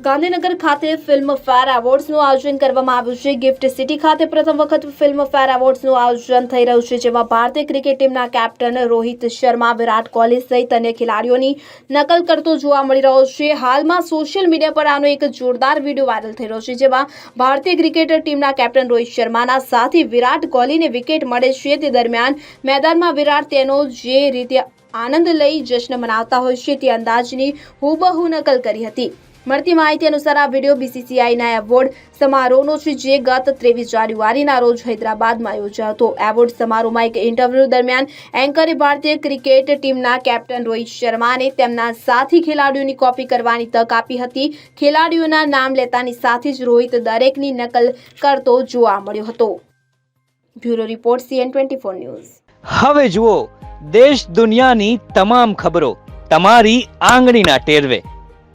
ગાંધીનગર ખાતે ફિલ્મ ફેર એવોર્ડ્સનું આયોજન કરવામાં આવ્યું છે. ગિફ્ટ સિટી ખાતે પ્રથમ વખત ફિલ્મ ફેર એવોર્ડ્સનું આયોજન થઈ રહ્યું છે, જેમાં ભારતીય ક્રિકેટ ટીમના કેપ્ટન રોહિત શર્મા, વિરાટ કોહલી સહિત અન્ય ખેલાડીઓની નકલ કરતો જોવા મળી રહ્યો છે. હાલમાં સોશિયલ મીડિયા પર આનો એક જોરદાર વીડિયો વાયરલ થઈ રહ્યો છે, જેમાં ભારતીય ક્રિકેટ ટીમના કેપ્ટન રોહિત શર્માના સાથી વિરાટ કોહલીને વિકેટ મળે છે. તે દરમિયાન મેદાનમાં વિરાટ તેનો જે રીતે આનંદ લઈ, જશ્ન મનાવતા હોય છે, તે અંદાજની હુબહુ નકલ કરી હતી. મળતી માહિતી અનુસાર આ વીડિયો બીસીસીઆઈના એવોર્ડ સમારોહનો છે, જે ગત ત્રેવીસ જાન્યુઆરીના રોજ હૈદરાબાદમાં યોજાયો હતો. એવોર્ડ સમારોહમાં એક ઇન્ટરવ્યૂ દરમિયાન એન્કરે ભારતીય ક્રિકેટ ટીમના કેપ્ટન રોહિત શર્માને તેમના સાથી ખેલાડીઓની કોપી કરવાની તક આપી હતી. ખેલાડીઓના નામ લેતાની સાથે જ રોહિત દરેકની નકલ કરતો જોવા મળ્યો હતો. Bureau report CN twenty four news. હવે જુઓ, દેશ દુનિયાની તમામ ખબરો તમારી આંગળીના ટેરવે.